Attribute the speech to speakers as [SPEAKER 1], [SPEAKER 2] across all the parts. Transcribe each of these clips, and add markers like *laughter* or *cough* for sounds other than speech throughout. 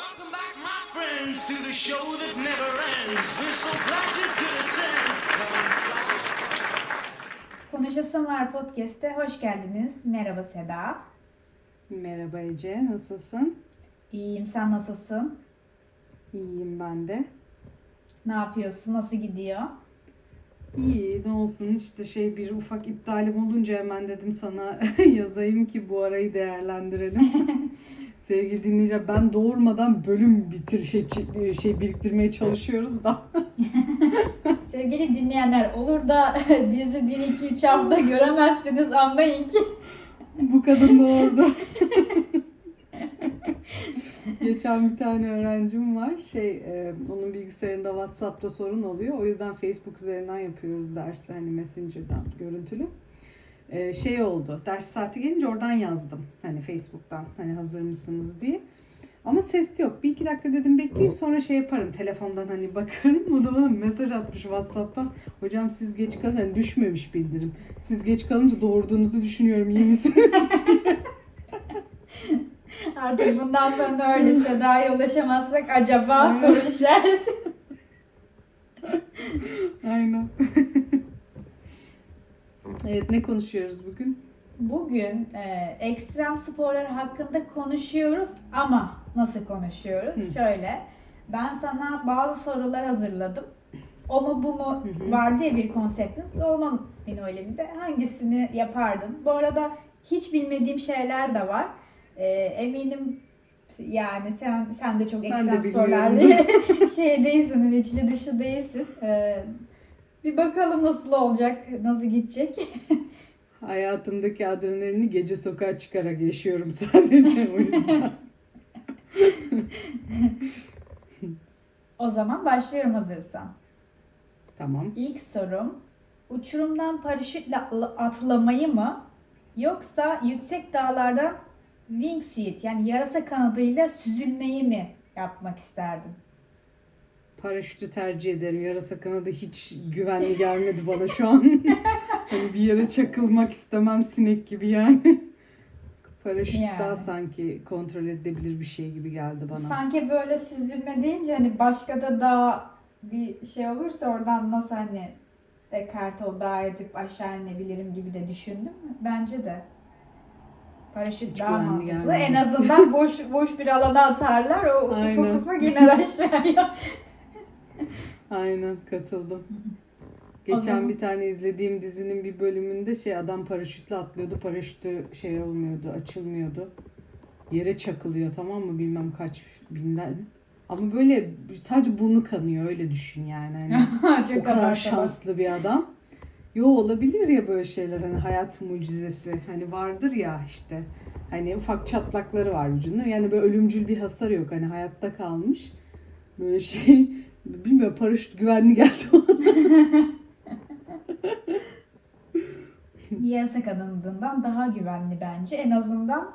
[SPEAKER 1] Welcome back, my friends, to the show that never ends. We're so glad you could attend.
[SPEAKER 2] Konuşasım Var Podcast'e hoş geldiniz. Merhaba Seda.
[SPEAKER 3] Merhaba Ece, nasılsın?
[SPEAKER 2] İyiyim, sen nasılsın?
[SPEAKER 3] İyiyim ben de.
[SPEAKER 2] Ne yapıyorsun, nasıl gidiyor?
[SPEAKER 3] İyi, ne olsun işte şey bir ufak iptalim olunca hemen dedim sana *laughs* yazayım ki bu arayı değerlendirelim. *laughs* Sevgili dinleyiciler ben doğurmadan bölüm bitir şey, şey biriktirmeye çalışıyoruz da. *laughs*
[SPEAKER 2] Sevgili dinleyenler, olur da *laughs* bizi 1-2-3 hafta göremezsiniz anlayın ki.
[SPEAKER 3] bu kadın doğurdu. *laughs* Geçen bir tane öğrencim var. Şey, e, onun bilgisayarında WhatsApp'ta sorun oluyor. O yüzden Facebook üzerinden yapıyoruz dersi hani Messenger'dan görüntülü. E, şey oldu. Ders saati gelince oradan yazdım. Hani Facebook'tan hani hazır mısınız diye. Ama ses yok. Bir iki dakika dedim bekleyeyim sonra şey yaparım. Telefondan hani bakarım. *laughs* O da bana mesaj atmış WhatsApp'tan. Hocam siz geç kalın. Hani düşmemiş bildirim. Siz geç kalınca doğurduğunuzu düşünüyorum. İyi misiniz? *laughs* *laughs*
[SPEAKER 2] Artık bundan sonra öyle Seda'ya ulaşamazsak acaba soru işareti.
[SPEAKER 3] Aynen. Evet ne konuşuyoruz bugün?
[SPEAKER 2] Bugün e, ekstrem sporlar hakkında konuşuyoruz ama nasıl konuşuyoruz?
[SPEAKER 3] Hı.
[SPEAKER 2] Şöyle, ben sana bazı sorular hazırladım. O mu bu mu
[SPEAKER 3] Hı hı.
[SPEAKER 2] var diye bir konseptimiz. Onun minvalinde hangisini yapardın? Bu arada hiç bilmediğim şeyler de var. E, eminim yani sen sen de çok ekstrem sporlarla *laughs* *laughs* şey değilsin, hani içli dışı değilsin. E, bir bakalım nasıl olacak, nasıl gidecek. *laughs*
[SPEAKER 3] Hayatımdaki adrenalini gece sokağa çıkarak yaşıyorum sadece o yüzden. *laughs*
[SPEAKER 2] O zaman başlıyorum hazırsan.
[SPEAKER 3] tamam.
[SPEAKER 2] İlk sorum, uçurumdan paraşütle atla- atlamayı mı yoksa yüksek dağlardan wingsuit yani yarasa kanadıyla süzülmeyi mi yapmak isterdin?
[SPEAKER 3] Paraşütü tercih ederim. Yarasa kanadı hiç güvenli gelmedi bana şu an. *laughs* hani bir yere çakılmak istemem sinek gibi yani. Paraşüt
[SPEAKER 2] Yani.
[SPEAKER 3] daha sanki kontrol edilebilir bir şey gibi geldi bana.
[SPEAKER 2] Sanki böyle süzülme deyince hani başka da daha bir şey olursa oradan nasıl hani ekart ol daha edip aşağı inebilirim gibi de düşündüm. Bence de. Paraşüt
[SPEAKER 3] Hiç
[SPEAKER 2] daha mantıklı.
[SPEAKER 3] gelmedi.
[SPEAKER 2] En azından boş boş bir alana atarlar. O
[SPEAKER 3] Aynen.
[SPEAKER 2] ufak ufak iner aşağıya. *laughs* *laughs*
[SPEAKER 3] Aynen katıldım. Geçen
[SPEAKER 2] zaman-
[SPEAKER 3] bir tane izlediğim dizinin bir bölümünde şey adam paraşütle atlıyordu. Paraşütü şey olmuyordu, açılmıyordu. Yere çakılıyor tamam mı? Bilmem kaç binden. Ama böyle sadece burnu kanıyor öyle düşün yani. Hani *laughs*
[SPEAKER 2] Çok
[SPEAKER 3] o kadar şanslı bir adam. Yo olabilir ya böyle şeyler hani hayat mucizesi. Hani vardır ya işte. Hani ufak çatlakları var vücudunda. Yani böyle ölümcül bir hasar yok. Hani hayatta kalmış. Böyle şey bilmiyorum paraşüt güvenli geldi bana. *laughs*
[SPEAKER 2] Yarasa kanadından daha güvenli bence. En azından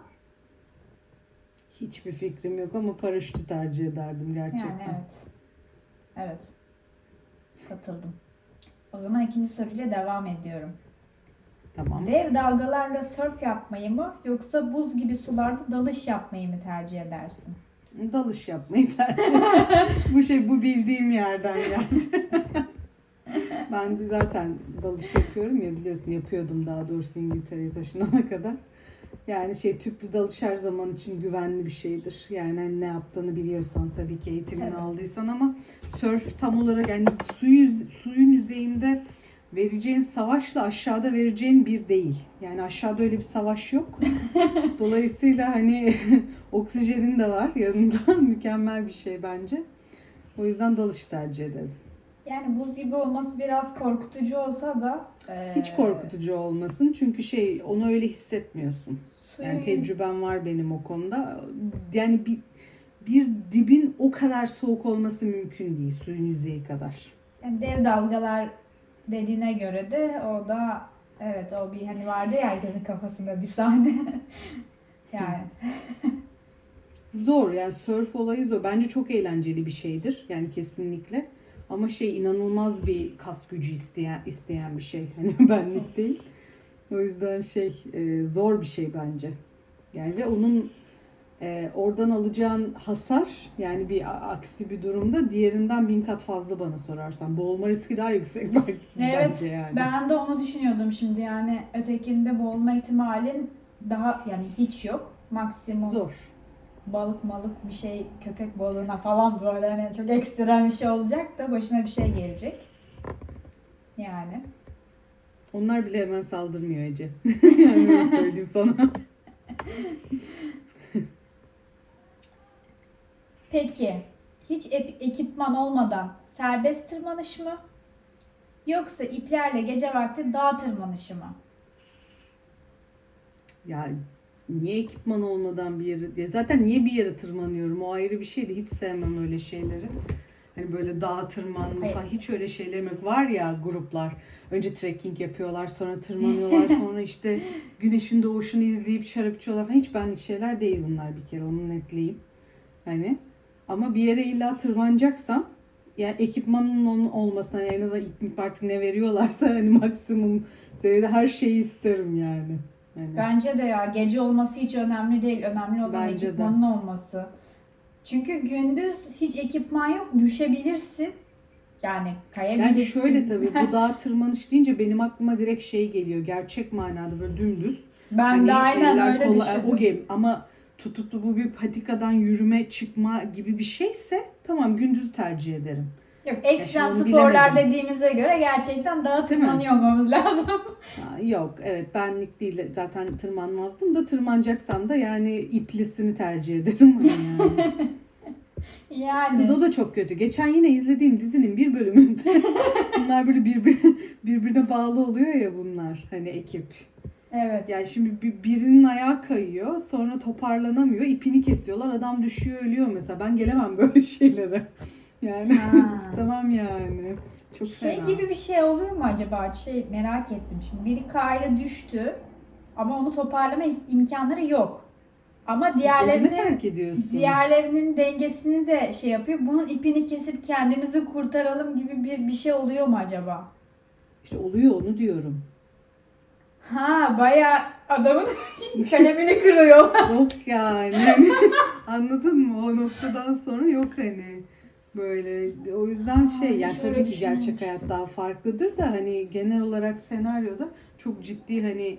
[SPEAKER 3] Hiçbir fikrim yok ama paraşütü tercih ederdim gerçekten.
[SPEAKER 2] yani evet. Evet. Katıldım. O zaman ikinci soruyla devam ediyorum.
[SPEAKER 3] Tamam.
[SPEAKER 2] Dev dalgalarla surf yapmayı mı yoksa buz gibi sularda dalış yapmayı mı tercih edersin?
[SPEAKER 3] Dalış yapmayı tercih bu şey bu bildiğim yerden geldi. *laughs* ben de zaten dalış yapıyorum ya biliyorsun yapıyordum daha doğrusu İngiltere'ye taşınana kadar. Yani şey tüplü dalış her zaman için güvenli bir şeydir. Yani hani ne yaptığını biliyorsan tabii ki eğitimini
[SPEAKER 2] Tabii.
[SPEAKER 3] aldıysan ama surf tam olarak yani suyu, suyun yüzeyinde vereceğin savaşla aşağıda vereceğin bir değil. Yani aşağıda öyle bir savaş yok. *laughs* Dolayısıyla hani *laughs* oksijenin de var yanında. *laughs* Mükemmel bir şey bence. O yüzden dalış tercih ederim.
[SPEAKER 2] Yani buz gibi olması biraz korkutucu olsa da eee,
[SPEAKER 3] Hiç korkutucu olmasın çünkü şey onu öyle hissetmiyorsun.
[SPEAKER 2] suyun
[SPEAKER 3] Yani tecrübem var benim o konuda. Yani bir bir dibin o kadar soğuk olması mümkün değil suyun yüzeyi kadar.
[SPEAKER 2] yani dev dalgalar dediğine göre de o da evet o bir hani vardı ya herkesin kafasında bir sahne. *laughs* yani
[SPEAKER 3] Zor yani surf olayı zor. Bence çok eğlenceli bir şeydir yani kesinlikle. Ama şey inanılmaz bir kas gücü isteyen isteyen bir şey. Hani *laughs* benlik değil. O yüzden şey e, zor bir şey bence. Yani ve onun e, oradan alacağın hasar yani bir aksi bir durumda diğerinden bin kat fazla bana sorarsan. Boğulma riski daha yüksek belki
[SPEAKER 2] Evet
[SPEAKER 3] bence yani.
[SPEAKER 2] ben de onu düşünüyordum şimdi yani ötekinde boğulma ihtimalin daha yani hiç yok. Maksimum
[SPEAKER 3] Zor.
[SPEAKER 2] balık malık bir şey köpek balığına falan böyle hani çok ekstrem bir şey olacak da başına bir şey gelecek. Yani.
[SPEAKER 3] Onlar bile hemen saldırmıyor Ece. yani *laughs* öyle söyleyeyim sana. *laughs*
[SPEAKER 2] Peki hiç ekipman olmadan serbest tırmanış mı? Yoksa iplerle gece vakti dağ tırmanışı mı?
[SPEAKER 3] Ya niye ekipman olmadan bir yere... Ya zaten niye bir yere tırmanıyorum? O ayrı bir şeydi. Hiç sevmem öyle şeyleri. Hani böyle dağa tırmanma falan hiç öyle şeylerim yok. Var ya gruplar. Önce trekking yapıyorlar, sonra tırmanıyorlar, *laughs* sonra işte güneşin doğuşunu izleyip şarap içiyorlar falan. Hiç benlik şeyler değil bunlar bir kere. Onu netleyeyim. Hani ama bir yere illa tırmanacaksam yani ekipmanın olmasına yani en azından iplik artık ne veriyorlarsa *laughs* hani maksimum seviyede her şeyi isterim yani. Hani.
[SPEAKER 2] Bence de ya gece olması hiç önemli değil. Önemli olan
[SPEAKER 3] Bence de.
[SPEAKER 2] ekipmanın olması. Çünkü gündüz hiç ekipman yok. Düşebilirsin. Yani kayabilirsin.
[SPEAKER 3] Yani şöyle tabii bu *laughs* dağ tırmanış deyince benim aklıma direkt şey geliyor. Gerçek manada böyle dümdüz.
[SPEAKER 2] Ben de aynen öyle
[SPEAKER 3] kollar-
[SPEAKER 2] düşündüm.
[SPEAKER 3] O game ama tutup da bu bir patikadan yürüme çıkma gibi bir şeyse tamam gündüz tercih ederim.
[SPEAKER 2] Yok ekstrem
[SPEAKER 3] Ya şimdi onu
[SPEAKER 2] sporlar
[SPEAKER 3] bilemedim.
[SPEAKER 2] dediğimize göre gerçekten
[SPEAKER 3] mi?
[SPEAKER 2] tırmanıyor olmamız lazım. *laughs*
[SPEAKER 3] Ha, yok evet benlik değil zaten tırmanmazdım da tırmanacaksam da yani iplisini tercih ederim. Yani. *laughs*
[SPEAKER 2] yani.
[SPEAKER 3] Kız o da çok kötü. Geçen yine izlediğim dizinin bir bölümünde *laughs* bunlar böyle birbir, birbirine bağlı oluyor ya bunlar hani ekip.
[SPEAKER 2] Evet.
[SPEAKER 3] Yani şimdi bir, birinin ayağı kayıyor sonra toparlanamıyor ipini kesiyorlar adam düşüyor ölüyor mesela ben gelemem *laughs* böyle şeylere. Yani *laughs* istemem yani. Çok
[SPEAKER 2] şey
[SPEAKER 3] fena.
[SPEAKER 2] gibi bir şey oluyor mu acaba? Şey merak ettim şimdi. Biri kayda düştü ama onu toparlama imkanları yok. Ama diğerlerinin
[SPEAKER 3] terk ediyorsun.
[SPEAKER 2] diğerlerinin dengesini de şey yapıyor. Bunun ipini kesip kendimizi kurtaralım gibi bir bir şey oluyor mu acaba?
[SPEAKER 3] İşte oluyor onu diyorum.
[SPEAKER 2] Ha bayağı adamın *laughs* kalemini kırıyor.
[SPEAKER 3] Yok yani. Hani *laughs* anladın mı? O noktadan sonra yok hani. Böyle o yüzden şey yani
[SPEAKER 2] hiç öyle
[SPEAKER 3] tabii ki gerçek
[SPEAKER 2] düşünmemiştim.
[SPEAKER 3] hayat daha farklıdır da hani genel olarak senaryoda çok ciddi hani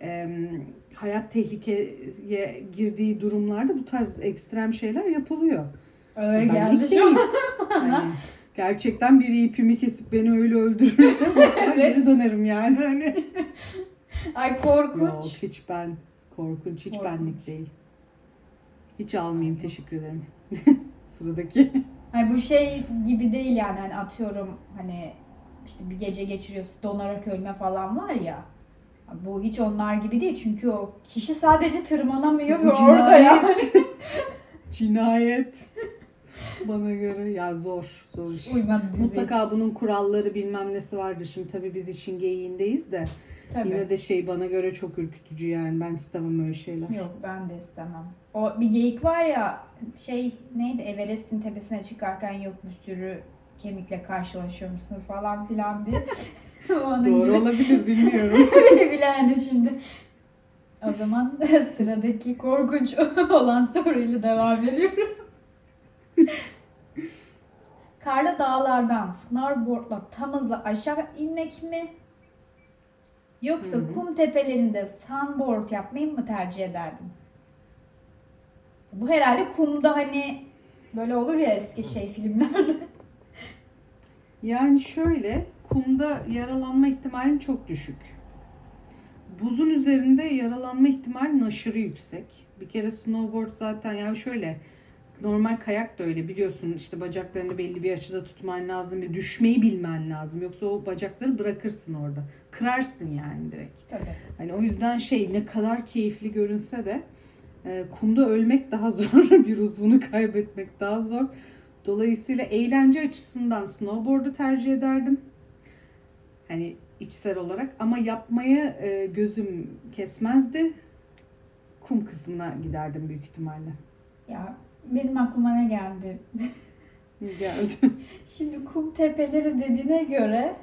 [SPEAKER 3] em, hayat tehlikeye girdiği durumlarda bu tarz ekstrem şeyler yapılıyor.
[SPEAKER 2] Öyle
[SPEAKER 3] Benlik
[SPEAKER 2] geldi şu an. *laughs*
[SPEAKER 3] Hani gerçekten biri ipimi kesip beni öyle öldürürse ben
[SPEAKER 2] Evet.
[SPEAKER 3] geri dönerim yani hani.
[SPEAKER 2] Ay korkunç.
[SPEAKER 3] Yok hiç ben korkunç hiç
[SPEAKER 2] Korkunç.
[SPEAKER 3] benlik değil. Hiç almayayım teşekkür ederim. *laughs* Sıradaki.
[SPEAKER 2] Hani bu şey gibi değil yani hani atıyorum hani işte bir gece geçiriyorsun donarak ölme falan var ya. Bu hiç onlar gibi değil çünkü o kişi sadece tırmanamıyor ve
[SPEAKER 3] Bu
[SPEAKER 2] orada yani. *laughs*
[SPEAKER 3] cinayet. Bana göre ya zor zor iş.
[SPEAKER 2] Uymadı dizi
[SPEAKER 3] Mutlaka bunun kuralları bilmem nesi vardır. Şimdi tabii biz işin geyiğindeyiz de.
[SPEAKER 2] Tabii.
[SPEAKER 3] Yine de şey bana göre çok ürkütücü yani. Ben istemem öyle şeyler.
[SPEAKER 2] Yok ben de istemem. O bir geyik var ya şey neydi Everest'in tepesine çıkarken yok bir sürü kemikle karşılaşıyormuşsun falan filan diye. *laughs*
[SPEAKER 3] Doğru
[SPEAKER 2] gibi.
[SPEAKER 3] olabilir bilmiyorum. *laughs*
[SPEAKER 2] Bilemedim şimdi. O zaman *laughs* sıradaki korkunç olan soruyla devam ediyorum. Karlı dağlardan snowboardla tam hızla aşağı inmek mi? Yoksa
[SPEAKER 3] Hı hı.
[SPEAKER 2] kum tepelerinde sunboard yapmayı mı tercih ederdin? Bu herhalde kumda hani böyle olur ya eski şey filmlerde. *laughs*
[SPEAKER 3] Yani şöyle, kumda yaralanma ihtimalin çok düşük. Buzun üzerinde yaralanma ihtimalin aşırı yüksek. Bir kere snowboard zaten yani şöyle normal kayak da öyle biliyorsun işte bacaklarını belli bir açıda tutman lazım ve düşmeyi bilmen lazım. Yoksa o bacakları bırakırsın orada. Kırarsın yani direkt.
[SPEAKER 2] Tabii.
[SPEAKER 3] Hani o yüzden şey ne kadar keyifli görünse de e, kumda ölmek daha *laughs* zor, bir uzvunu kaybetmek daha zor. Dolayısıyla eğlence açısından snowboard'u tercih ederdim. Hani içsel olarak ama yapmaya e, gözüm kesmezdi. Kum kısmına giderdim büyük ihtimalle.
[SPEAKER 2] Ya benim aklıma ne geldi? *laughs*
[SPEAKER 3] Geldi. *laughs*
[SPEAKER 2] Şimdi kum tepeleri dediğine göre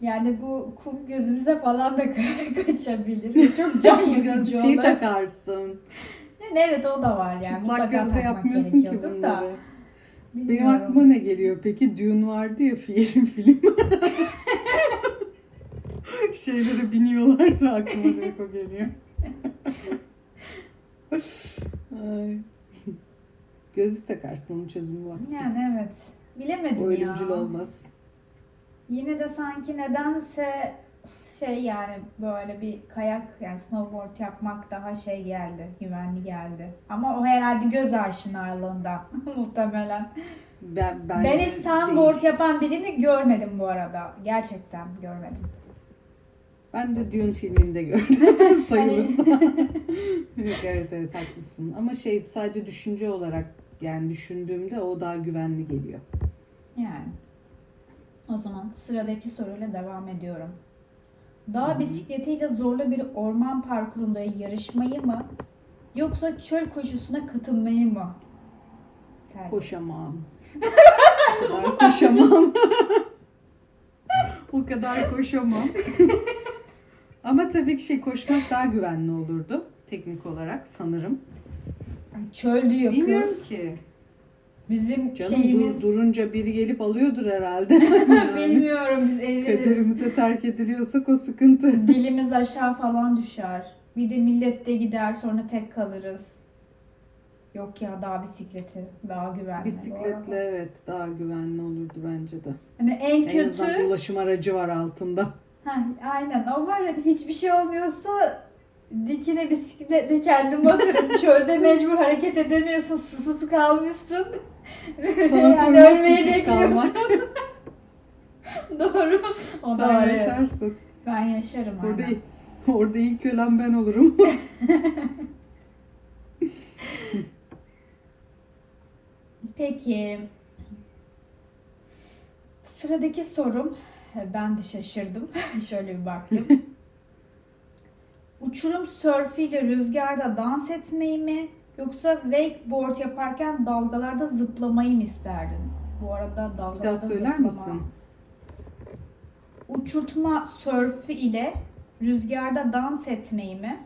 [SPEAKER 2] yani bu kum gözümüze falan da ka- *laughs* kaçabilir. Çok can yakıcı
[SPEAKER 3] şey
[SPEAKER 2] olur.
[SPEAKER 3] takarsın.
[SPEAKER 2] Ya evet o da var yani.
[SPEAKER 3] Çıplak gözle yapmıyorsun ki bunları.
[SPEAKER 2] Da.
[SPEAKER 3] Benim aklıma ne geliyor peki? Dune vardı ya film film. Şeylere biniyorlardı aklıma direkt o geliyor. Ay. Gözlük takarsın onun çözümü var.
[SPEAKER 2] Yani evet. Bilemedim
[SPEAKER 3] O
[SPEAKER 2] ya.
[SPEAKER 3] ölümcül olmaz.
[SPEAKER 2] Yine de sanki nedense şey yani böyle bir kayak yani snowboard yapmak daha şey geldi, güvenli geldi. Ama o herhalde göz aşinalığında *laughs* muhtemelen.
[SPEAKER 3] Ben,
[SPEAKER 2] Ben
[SPEAKER 3] bence
[SPEAKER 2] hiç snowboard
[SPEAKER 3] değil.
[SPEAKER 2] yapan birini görmedim bu arada. Gerçekten görmedim.
[SPEAKER 3] Ben de Dune filminde gördüm *laughs* sayılırsa.
[SPEAKER 2] Hani- *laughs*
[SPEAKER 3] evet evet haklısın. Ama şey sadece düşünce olarak yani düşündüğümde o daha güvenli geliyor.
[SPEAKER 2] Yani. O zaman sıradaki soruyla devam ediyorum. Dağ bisikletiyle zorlu bir orman parkurunda yarışmayı mı yoksa çöl koşusuna katılmayı mı? tercih
[SPEAKER 3] Koşamam. *laughs* o kadar koşamam. *laughs* o kadar koşamam. *laughs* Ama tabii ki şey koşmak daha güvenli olurdu teknik olarak sanırım.
[SPEAKER 2] Çöl diyor
[SPEAKER 3] Bilmiyorum
[SPEAKER 2] kız.
[SPEAKER 3] ki.
[SPEAKER 2] Bizim
[SPEAKER 3] Canım
[SPEAKER 2] şeyimiz
[SPEAKER 3] dur, durunca biri gelip alıyordur herhalde. *laughs* Yani
[SPEAKER 2] bilmiyorum biz eğleniriz.
[SPEAKER 3] Kaderimize terk ediliyorsak o sıkıntı. *laughs*
[SPEAKER 2] Dilimiz aşağı falan düşer. Bir de millet de gider sonra tek kalırız. Yok ya dağ bisikleti daha güvenli.
[SPEAKER 3] Bisikletle evet daha güvenli olurdu bence de.
[SPEAKER 2] Hani en
[SPEAKER 3] En azından
[SPEAKER 2] kötü
[SPEAKER 3] ulaşım aracı var altında.
[SPEAKER 2] Heh, aynen o var ya hiçbir şey olmuyorsa dikine bisikletle kendin batırıp *laughs* çölde mecbur hareket edemiyorsun susuz kalmışsın. Yani ölmeyi bekliyorsun. *laughs* Doğru. O da
[SPEAKER 3] Sen
[SPEAKER 2] evet.
[SPEAKER 3] yaşarsın.
[SPEAKER 2] Ben yaşarım
[SPEAKER 3] Orada,
[SPEAKER 2] aynen.
[SPEAKER 3] orada ilk ölen ben olurum. *laughs*
[SPEAKER 2] Peki. Sıradaki sorum. Ben de şaşırdım. Şöyle bir baktım. Uçurum sörfüyle rüzgarda dans etmeyi mi yoksa wakeboard yaparken dalgalarda zıplamayı mı isterdin? Bu arada
[SPEAKER 3] Bir
[SPEAKER 2] dalgalarda
[SPEAKER 3] daha söyler
[SPEAKER 2] zıplama.
[SPEAKER 3] misin?
[SPEAKER 2] Uçurtma sörfü ile rüzgarda dans etmeyi mi?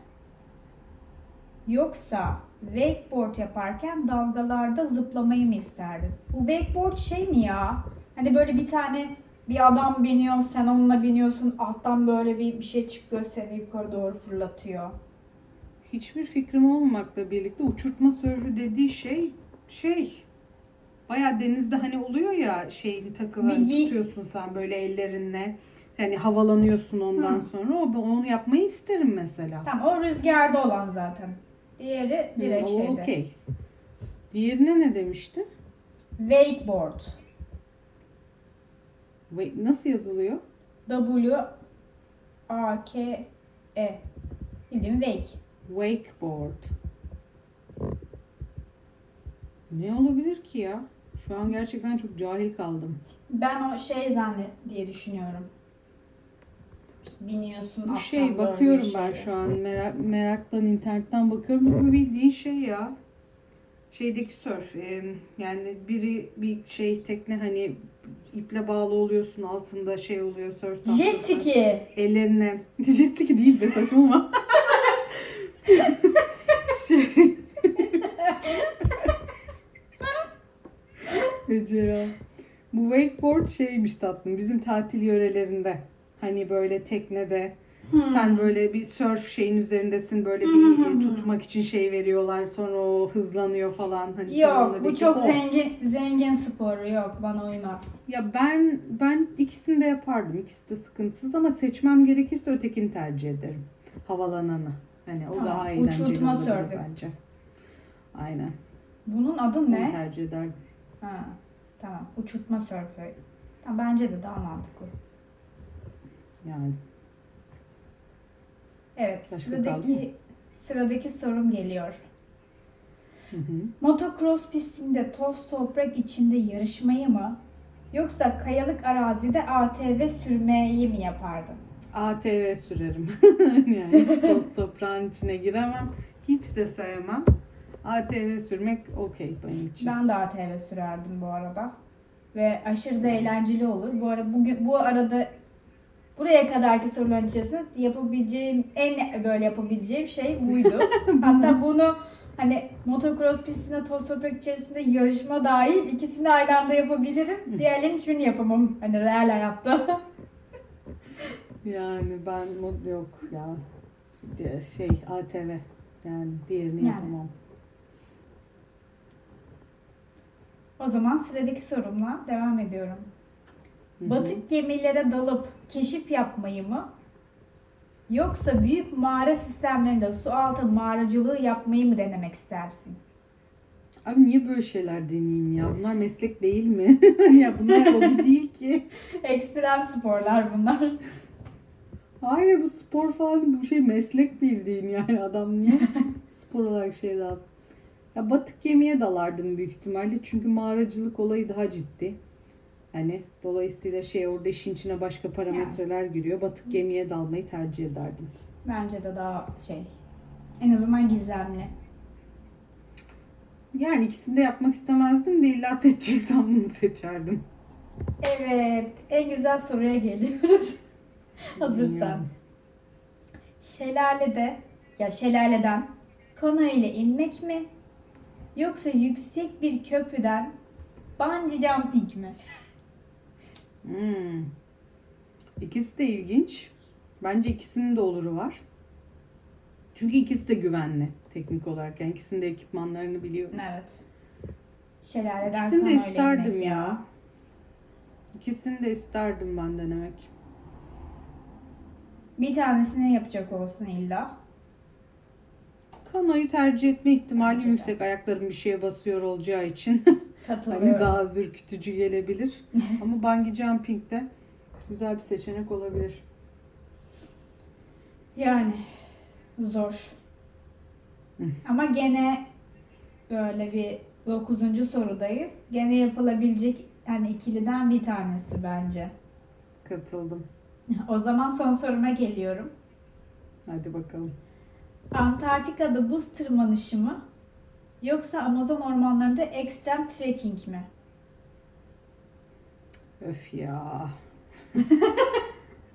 [SPEAKER 2] Yoksa wakeboard yaparken dalgalarda zıplamayı mı isterdin? Bu wakeboard şey mi ya? Hani böyle bir tane bir adam biniyor, sen onunla biniyorsun, alttan böyle bir, bir şey çıkıyor seni yukarı doğru fırlatıyor.
[SPEAKER 3] Hiçbir fikrim olmamakla birlikte uçurtma sörfü dediği şey şey baya denizde hani oluyor ya şeyin takılan tutuyorsun sen böyle ellerinle hani havalanıyorsun ondan sonra o onu yapmayı isterim mesela.
[SPEAKER 2] Tamam o rüzgarda olan zaten. Diğeri direkt
[SPEAKER 3] Hı, o
[SPEAKER 2] şeyde.
[SPEAKER 3] okey. Diğerine ne demiştin?
[SPEAKER 2] Wakeboard.
[SPEAKER 3] Nasıl yazılıyor?
[SPEAKER 2] W A K E. Bildiğin wake.
[SPEAKER 3] Wakeboard. Ne olabilir ki ya? Şu an gerçekten çok cahil kaldım.
[SPEAKER 2] Ben o şey zannet diye düşünüyorum. Biniyorsun
[SPEAKER 3] Bu şey bakıyorum ben
[SPEAKER 2] şeye.
[SPEAKER 3] şu an merak, meraktan internetten bakıyorum. Bu bildiğin şey ya. Şeydeki surf. e, yani biri bir şey tekne hani iple bağlı oluyorsun altında şey oluyor surf tahtası.
[SPEAKER 2] Jet ski.
[SPEAKER 3] Ellerine. *laughs* Jet ski değil be saçmalama. *laughs* şey. *laughs* Ece ya. Bu wakeboard şeymiş tatlım. Bizim tatil yörelerinde. Hani böyle teknede sen böyle bir surf şeyin üzerindesin böyle bir e, tutmak için şey veriyorlar sonra o hızlanıyor falan hani
[SPEAKER 2] Yok bu çok
[SPEAKER 3] O.
[SPEAKER 2] zengin zengin sporu yok bana uymaz.
[SPEAKER 3] Ya ben ben ikisini de yapardım. İkisi de sıkıntısız ama seçmem gerekirse ötekini tercih ederim. Havalananı. Hani o
[SPEAKER 2] Tamam,
[SPEAKER 3] daha eğlenceli
[SPEAKER 2] uçurtma
[SPEAKER 3] olurdu
[SPEAKER 2] sörfü.
[SPEAKER 3] bence. Aynen.
[SPEAKER 2] Bunun adı
[SPEAKER 3] Onu
[SPEAKER 2] ne?
[SPEAKER 3] tercih ederdim.
[SPEAKER 2] Ha, tamam uçurtma sörfü. Tamam, bence de daha mantıklı.
[SPEAKER 3] Yani.
[SPEAKER 2] Evet
[SPEAKER 3] Başka
[SPEAKER 2] sıradaki sıradaki sorum geliyor.
[SPEAKER 3] Hı hı.
[SPEAKER 2] Motocross pistinde toz toprak içinde yarışmayı mı yoksa kayalık arazide ATV sürmeyi mi yapardın?
[SPEAKER 3] ATV sürerim. *laughs* yani hiç toz toprağın içine giremem. Hiç de sevmem. ATV sürmek okey benim için.
[SPEAKER 2] Ben de ATV sürerdim bu arada. Ve aşırı da eğlenceli olur. Bu arada bugün bu arada buraya kadarki soruların içerisinde yapabileceğim en böyle yapabileceğim şey buydu. *laughs* Hatta bunu Hani motocross pistinde toz toprak içerisinde yarışma dahil ikisini aynı anda yapabilirim. Diğerlerinin hiçbirini yapamam. Hani real hayatta.
[SPEAKER 3] Yani ben mod yok ya. Şey ATV. Yani diğerini
[SPEAKER 2] Yani.
[SPEAKER 3] yapamam.
[SPEAKER 2] o zaman sıradaki sorumla devam ediyorum. Batık gemilere dalıp keşif yapmayı mı? Yoksa büyük mağara sistemlerinde su altı mağaracılığı yapmayı mı denemek istersin?
[SPEAKER 3] Abi niye böyle şeyler deneyeyim ya? Bunlar meslek değil mi? *laughs* ya bunlar hobi *laughs* değil ki.
[SPEAKER 2] Ekstrem sporlar bunlar.
[SPEAKER 3] Hayır bu spor falan bu şey meslek bildiğin yani adam niye *laughs* spor olarak şey lazım. Ya batık gemiye dalardım büyük ihtimalle çünkü mağaracılık olayı daha ciddi. Hani dolayısıyla şey orada işin içine başka parametreler giriyor. Batık gemiye dalmayı tercih ederdim.
[SPEAKER 2] Bence de daha şey. En azından gizemli.
[SPEAKER 3] Yani ikisini de yapmak istemezdim de illa seçeceksem *laughs* bunu seçerdim.
[SPEAKER 2] Evet, en güzel soruya geliyoruz. *laughs* Hazırsan. Şelalede, ya şelaleden kano ile inmek mi? Yoksa yüksek bir köprüden bungee jumping mi? *laughs*
[SPEAKER 3] Hmm. İkisi de ilginç. Bence ikisinin de oluru var. Çünkü ikisi de güvenli teknik olarak. Yani ikisinin de ekipmanlarını biliyorum.
[SPEAKER 2] Evet. Şelaleden
[SPEAKER 3] İkisini de isterdim
[SPEAKER 2] inmek
[SPEAKER 3] ya. İkisini de isterdim ben denemek.
[SPEAKER 2] Bir tanesini yapacak olsun illa.
[SPEAKER 3] Kanoyu tercih etme ihtimali
[SPEAKER 2] Bence de.
[SPEAKER 3] yüksek. Ayaklarım bir şeye basıyor olacağı için. *laughs* Hani daha az ürkütücü gelebilir. *laughs* Ama bungee jumping de güzel bir seçenek olabilir.
[SPEAKER 2] Yani zor. Ama gene böyle bir 9. sorudayız. Gene yapılabilecek hani ikiliden bir tanesi bence.
[SPEAKER 3] Katıldım. *laughs*
[SPEAKER 2] O zaman son soruma geliyorum.
[SPEAKER 3] Hadi bakalım.
[SPEAKER 2] Antarktika'da buz tırmanışı mı? Yoksa Amazon ormanlarında ekstrem trekking mi?
[SPEAKER 3] Öf ya. *laughs*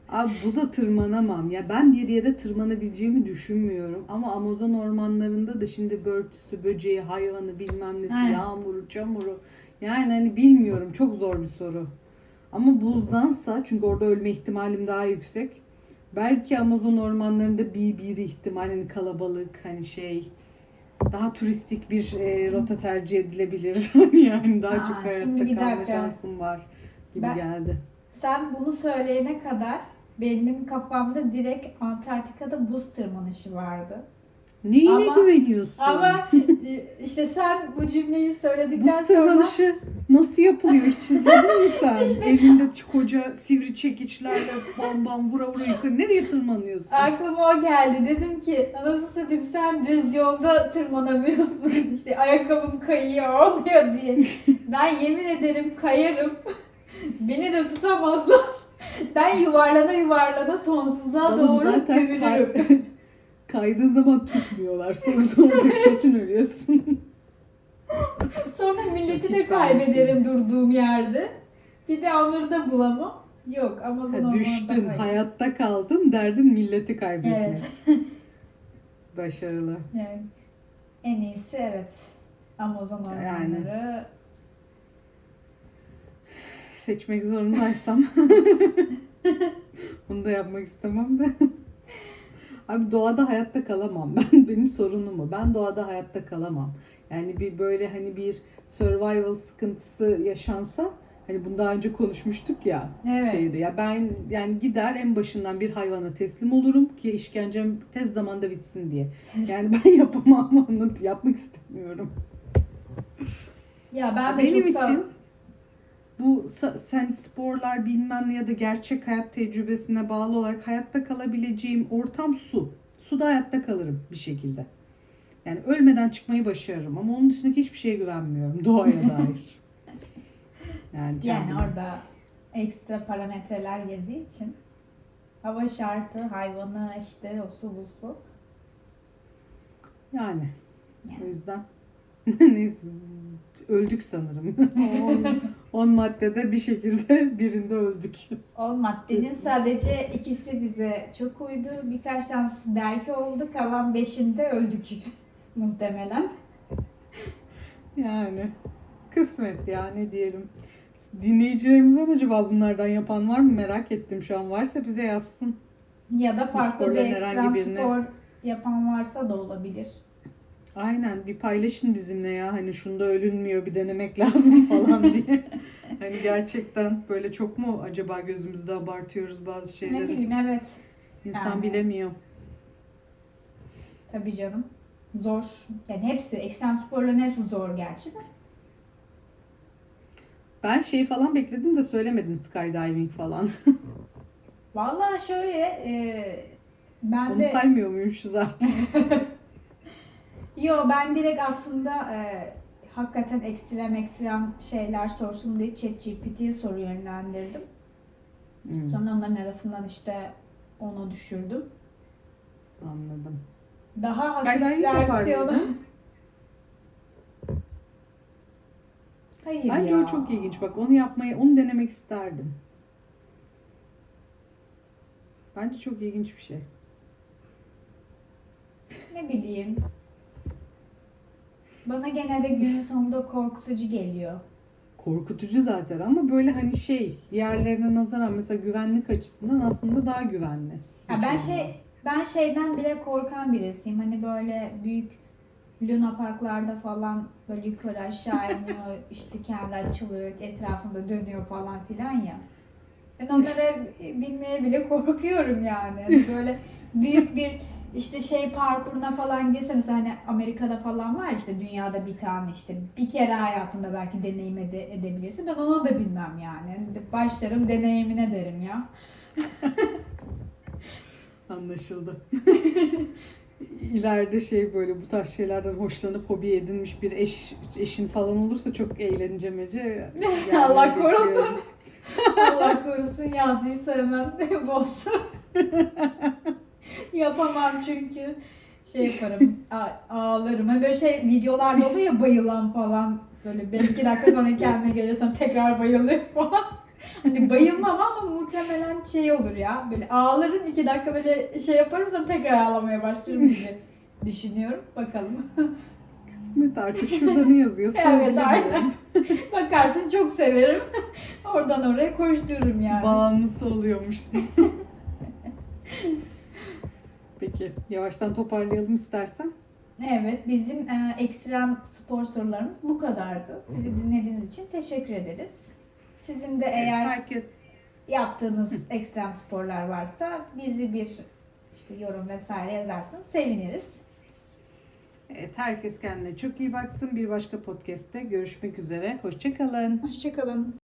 [SPEAKER 3] Abi buza tırmanamam. Ya ben bir yere tırmanabileceğimi düşünmüyorum. Ama Amazon ormanlarında da şimdi börtüsü, böceği, hayvanı bilmem nesi,
[SPEAKER 2] He.
[SPEAKER 3] yağmuru, çamuru. Yani hani bilmiyorum. Çok zor bir soru. Ama buzdansa çünkü orada ölme ihtimalim daha yüksek. Belki Amazon ormanlarında bir bir ihtimal hani kalabalık hani şey daha turistik bir e, rota tercih edilebilir. *laughs* yani daha
[SPEAKER 2] Aa,
[SPEAKER 3] çok
[SPEAKER 2] şimdi bir
[SPEAKER 3] hayatta kalma
[SPEAKER 2] dakika.
[SPEAKER 3] şansım var gibi
[SPEAKER 2] Ben-
[SPEAKER 3] geldi.
[SPEAKER 2] Sen bunu söyleyene kadar benim kafamda direkt Antarktika'da buz tırmanışı vardı.
[SPEAKER 3] Neyine
[SPEAKER 2] Ama-
[SPEAKER 3] güveniyorsun?
[SPEAKER 2] Ama e, işte sen bu cümleyi söyledikten
[SPEAKER 3] Buz
[SPEAKER 2] sonra
[SPEAKER 3] tırmanışı nasıl yapılıyor hiç izledin mi sen? *laughs* Elinde koca sivri çekiçlerle bam bam vura vura yukarı nereye tırmanıyorsun?
[SPEAKER 2] aklıma o geldi. Dedim ki anasını satayım sen düz yolda tırmanamıyorsun. *laughs* işte ayakkabım kayıyor *laughs* oluyor diye. Ben yemin ederim kayarım. Beni de tutamazlar. Ben yuvarlana yuvarlana sonsuzluğa
[SPEAKER 3] Oğlum
[SPEAKER 2] doğru
[SPEAKER 3] zaten kay- kaydığın zaman tutmuyorlar. Sonra sonra kesin ölüyorsun.
[SPEAKER 2] Sonra milleti de kaybederim durduğum yerde. Bir de onları da bulamam. Yok Amazon
[SPEAKER 3] Ha, düştün, hayatta kaldın derdin milleti kaybetmek.
[SPEAKER 2] Evet. *laughs*
[SPEAKER 3] Başarılı.
[SPEAKER 2] Yani en iyisi evet. Amazon
[SPEAKER 3] Yani.
[SPEAKER 2] ormanları.
[SPEAKER 3] Seçmek zorundaysam bunu da yapmak istemem de. Abi doğada hayatta kalamam. Ben *laughs* benim sorunum o. Ben doğada hayatta kalamam. Yani bir böyle hani bir survival sıkıntısı yaşansa hani bunu daha önce konuşmuştuk ya
[SPEAKER 2] Evet.
[SPEAKER 3] şeyde ya ben yani gider en başından bir hayvana teslim olurum ki işkencem tez zamanda bitsin diye. *laughs* Yani ben yapamam anlat yapmak istemiyorum.
[SPEAKER 2] Ya ben de
[SPEAKER 3] Benim
[SPEAKER 2] çok
[SPEAKER 3] için bu sen sporlar bilmem ya da gerçek hayat tecrübesine bağlı olarak hayatta kalabileceğim ortam su. Suda hayatta kalırım bir şekilde. Yani ölmeden çıkmayı başarırım ama onun dışındaki hiçbir şeye güvenmiyorum *laughs* doğaya dair. Yani,
[SPEAKER 2] yani
[SPEAKER 3] kendime.
[SPEAKER 2] orada ekstra parametreler girdiği için hava şartı, hayvanı işte o su bu su.
[SPEAKER 3] Yani
[SPEAKER 2] Yani.
[SPEAKER 3] o yüzden *laughs* neyse öldük sanırım. 10 *laughs* maddede bir şekilde birinde öldük.
[SPEAKER 2] O maddenin sadece ikisi bize çok uydu. Birkaç tanesi belki oldu. Kalan beşinde öldük. Muhtemelen.
[SPEAKER 3] Yani kısmet ya ne diyelim. Dinleyicilerimizden acaba bunlardan yapan var mı merak ettim şu an. Varsa bize yazsın.
[SPEAKER 2] Ya da farklı bir
[SPEAKER 3] birine.
[SPEAKER 2] spor yapan varsa da olabilir.
[SPEAKER 3] Aynen bir paylaşın bizimle ya. Hani şunda ölünmüyor bir denemek *laughs* lazım falan diye. hani gerçekten böyle çok mu acaba gözümüzde abartıyoruz bazı
[SPEAKER 2] Ne
[SPEAKER 3] şeyleri?
[SPEAKER 2] bileyim evet.
[SPEAKER 3] İnsan
[SPEAKER 2] Yani.
[SPEAKER 3] bilemiyor.
[SPEAKER 2] Tabii canım. Zor. Yani hepsi, ekstrem sporların hepsi zor gerçi de.
[SPEAKER 3] Ben şey falan bekledim de söylemedin skydiving falan. *laughs*
[SPEAKER 2] Vallahi şöyle e, ben
[SPEAKER 3] Onu
[SPEAKER 2] de
[SPEAKER 3] saymıyor muyumuşuz artık? *laughs*
[SPEAKER 2] yo ben direkt aslında e, hakikaten ekstrem ekstrem şeyler sorsun diye ChatGPT'ye soru yönlendirdim.
[SPEAKER 3] Hmm,
[SPEAKER 2] Sonra onların arasından işte onu düşürdüm. Daha hafif
[SPEAKER 3] yapar
[SPEAKER 2] versiyonu. *laughs* Hayır
[SPEAKER 3] Bence
[SPEAKER 2] ya.
[SPEAKER 3] o çok ilginç. Bak onu yapmayı, onu denemek isterdim. Bence çok ilginç bir şey.
[SPEAKER 2] Ne bileyim. Bana gene de günün sonunda korkutucu geliyor.
[SPEAKER 3] Korkutucu zaten ama böyle hani şey diğerlerine nazaran mesela güvenlik açısından aslında daha güvenli.
[SPEAKER 2] Ha, ben şey ben şeyden bile korkan birisiyim. Hani böyle büyük Luna parklarda falan böyle yukarı aşağı iniyor, *laughs* işte kendi açılıyor, etrafında dönüyor falan filan ya. Ben onlara binmeye bile korkuyorum yani. Hani böyle büyük bir işte şey parkuruna falan gitse mesela hani Amerika'da falan var işte dünyada bir tane işte bir kere hayatında belki deneyim ede- edebilirsin. Ben ona da bilmem yani. Başlarım deneyimine derim ya. *laughs*
[SPEAKER 3] Anlaşıldı. *laughs* İleride şey böyle bu tarz şeylerden hoşlanıp hobi edinmiş bir eş eşin falan olursa çok eğleneceğim Ece. *laughs* Yani
[SPEAKER 2] Allah korusun. Allah korusun yazdıysa hemen *laughs* bozsun. Yapamam çünkü. Şey yaparım, ağlarım. Hani böyle şey videolarda oluyor ya bayılan falan. Böyle bir iki dakika sonra kendine geliyor sonra tekrar bayılıyor falan. *laughs* Hani bayılmam ama muhtemelen şey olur ya. Böyle ağlarım iki dakika böyle şey yaparım sonra tekrar ağlamaya başlarım gibi *laughs* düşünüyorum. Bakalım. *laughs*
[SPEAKER 3] Kısmet artık şurada ne yazıyor?
[SPEAKER 2] Evet, aynen. Bakarsın çok severim. Oradan oraya koştururum yani.
[SPEAKER 3] Bağımlısı oluyormuşsun. Peki yavaştan toparlayalım istersen.
[SPEAKER 2] Evet, bizim e, ekstrem spor sorularımız bu kadardı. Bizi dinlediğiniz için teşekkür ederiz. Sizin de eğer
[SPEAKER 3] Herkes
[SPEAKER 2] yaptığınız ekstrem sporlar varsa bizi bir işte yorum vesaire yazarsanız seviniriz.
[SPEAKER 3] Evet, herkes kendine çok iyi baksın. Bir başka podcast'te görüşmek üzere. Hoşçakalın.
[SPEAKER 2] Hoşçakalın.